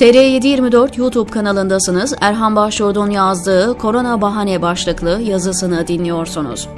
TR724 YouTube kanalındasınız. Erhan Başyurt'un yazdığı Korona Bahane başlıklı yazısını dinliyorsunuz.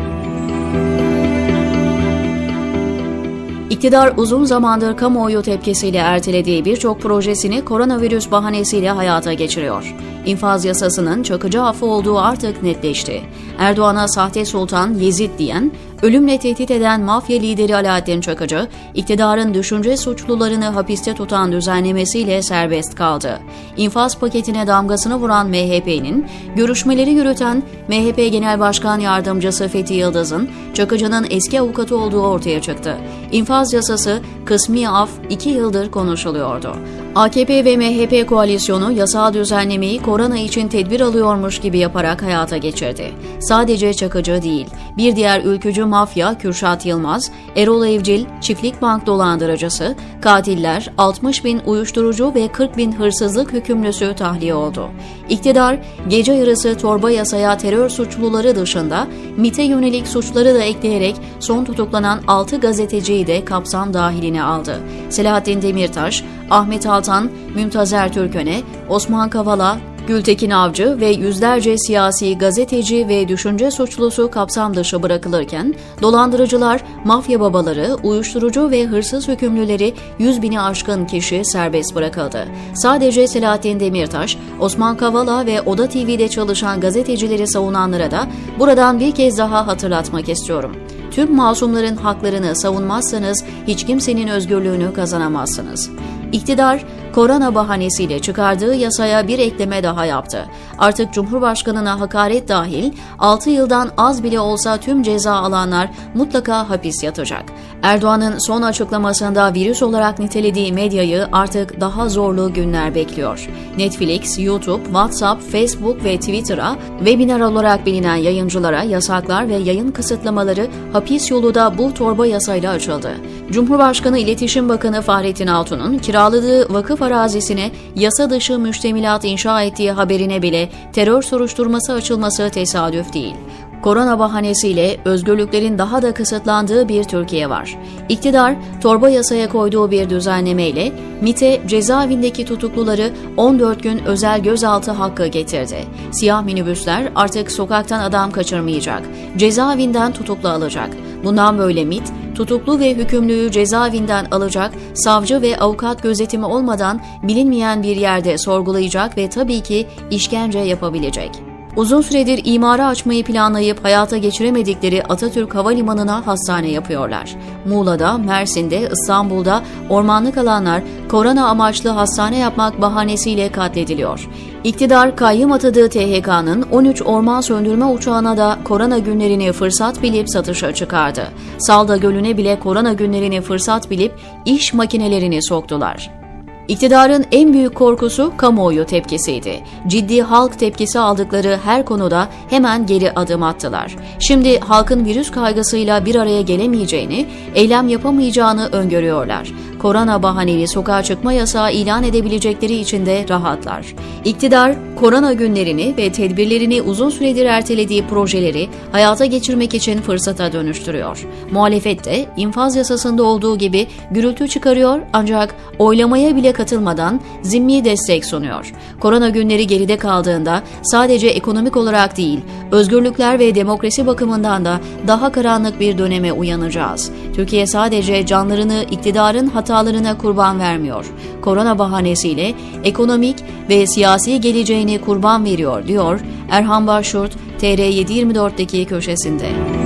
İktidar uzun zamandır kamuoyu tepkisiyle ertelediği birçok projesini koronavirüs bahanesiyle hayata geçiriyor. İnfaz yasasının çakıcı affı olduğu artık netleşti. Erdoğan'a sahte sultan Yezid diyen, ölümle tehdit eden mafya lideri Alaaddin Çakıcı, iktidarın düşünce suçlularını hapiste tutan düzenlemesiyle serbest kaldı. İnfaz paketine damgasını vuran MHP'nin, görüşmeleri yürüten MHP Genel Başkan Yardımcısı Fethi Yıldız'ın Çakıcı'nın eski avukatı olduğu ortaya çıktı. İnfaz yasası kısmi af 2 yıldır konuşuluyordu. AKP ve MHP koalisyonu yasal düzenlemeyi korona için tedbir alıyormuş gibi yaparak hayata geçirdi. Sadece Çakıcı değil, bir diğer ülkücü mafya Kürşat Yılmaz, Erol Evcil, Çiftlik Bank dolandırıcısı, katiller, 60 bin uyuşturucu ve 40 bin hırsızlık hükümlüsü tahliye oldu. İktidar, gece yarısı torba yasaya terör suçluları dışında MIT'e yönelik suçları da ekleyerek son tutuklanan 6 gazeteciyi de kapsam dahiline aldı. Selahattin Demirtaş, Ahmet Altan, Mümtazer Türköne, Osman Kavala, Gültekin Avcı ve yüzlerce siyasi gazeteci ve düşünce suçlusu kapsam dışı bırakılırken, dolandırıcılar, mafya babaları, uyuşturucu ve hırsız hükümlüleri 100 bini aşkın kişi serbest bırakıldı. Sadece Selahattin Demirtaş, Osman Kavala ve Oda TV'de çalışan gazetecileri savunanlara da buradan bir kez daha hatırlatmak istiyorum. Tüm masumların haklarını savunmazsanız hiç kimsenin özgürlüğünü kazanamazsınız. İktidar, korona bahanesiyle çıkardığı yasaya bir ekleme daha yaptı. Artık Cumhurbaşkanına hakaret dahil 6 yıldan az bile olsa tüm ceza alanlar mutlaka hapis yatacak. Erdoğan'ın son açıklamasında virüs olarak nitelediği medyayı artık daha zorlu günler bekliyor. Netflix, YouTube, WhatsApp, Facebook ve Twitter'a webinar olarak bilinen yayıncılara yasaklar ve yayın kısıtlamaları hapis yolu da bu torba yasayla açıldı. Cumhurbaşkanı İletişim Bakanı Fahrettin Altun'un kiraladığı vakıf arazisine yasa dışı müştemilat inşa ettiği haberine bile terör soruşturması açılması tesadüf değil. Korona bahanesiyle özgürlüklerin daha da kısıtlandığı bir Türkiye var. İktidar, torba yasaya koyduğu bir düzenlemeyle MIT'e cezaevindeki tutukluları 14 gün özel gözaltı hakkı getirdi. Siyah minibüsler artık sokaktan adam kaçırmayacak, cezaevinden tutuklu alacak. Bundan böyle MIT, tutuklu ve hükümlüyü cezaevinden alacak, savcı ve avukat gözetimi olmadan bilinmeyen bir yerde sorgulayacak ve tabii ki işkence yapabilecek. Uzun süredir imara açmayı planlayıp hayata geçiremedikleri Atatürk Havalimanı'na hastane yapıyorlar. Muğla'da, Mersin'de, İstanbul'da ormanlık alanlar korona amaçlı hastane yapmak bahanesiyle katlediliyor. İktidar kayyım atadığı THK'nın 13 orman söndürme uçağına da korona günlerini fırsat bilip satışa çıkardı. Salda Gölü'ne bile korona günlerini fırsat bilip iş makinelerini soktular. İktidarın en büyük korkusu kamuoyu tepkisiydi. Ciddi halk tepkisi aldıkları her konuda hemen geri adım attılar. Şimdi halkın virüs kaygısıyla bir araya gelemeyeceğini, eylem yapamayacağını öngörüyorlar. Korona bahaneli sokağa çıkma yasağı ilan edebilecekleri için de rahatlar. İktidar, korona günlerini ve tedbirlerini uzun süredir ertelediği projeleri hayata geçirmek için fırsata dönüştürüyor. Muhalefet de infaz yasasında olduğu gibi gürültü çıkarıyor ancak oylamaya bile katılmadan zimmi destek sunuyor. Korona günleri geride kaldığında sadece ekonomik olarak değil, özgürlükler ve demokrasi bakımından da daha karanlık bir döneme uyanacağız. Türkiye sadece canlarını iktidarın hatalarına kurban vermiyor. Korona bahanesiyle ekonomik ve siyasi geleceğini kurban veriyor diyor Erhan Başurt TR724'deki köşesinde.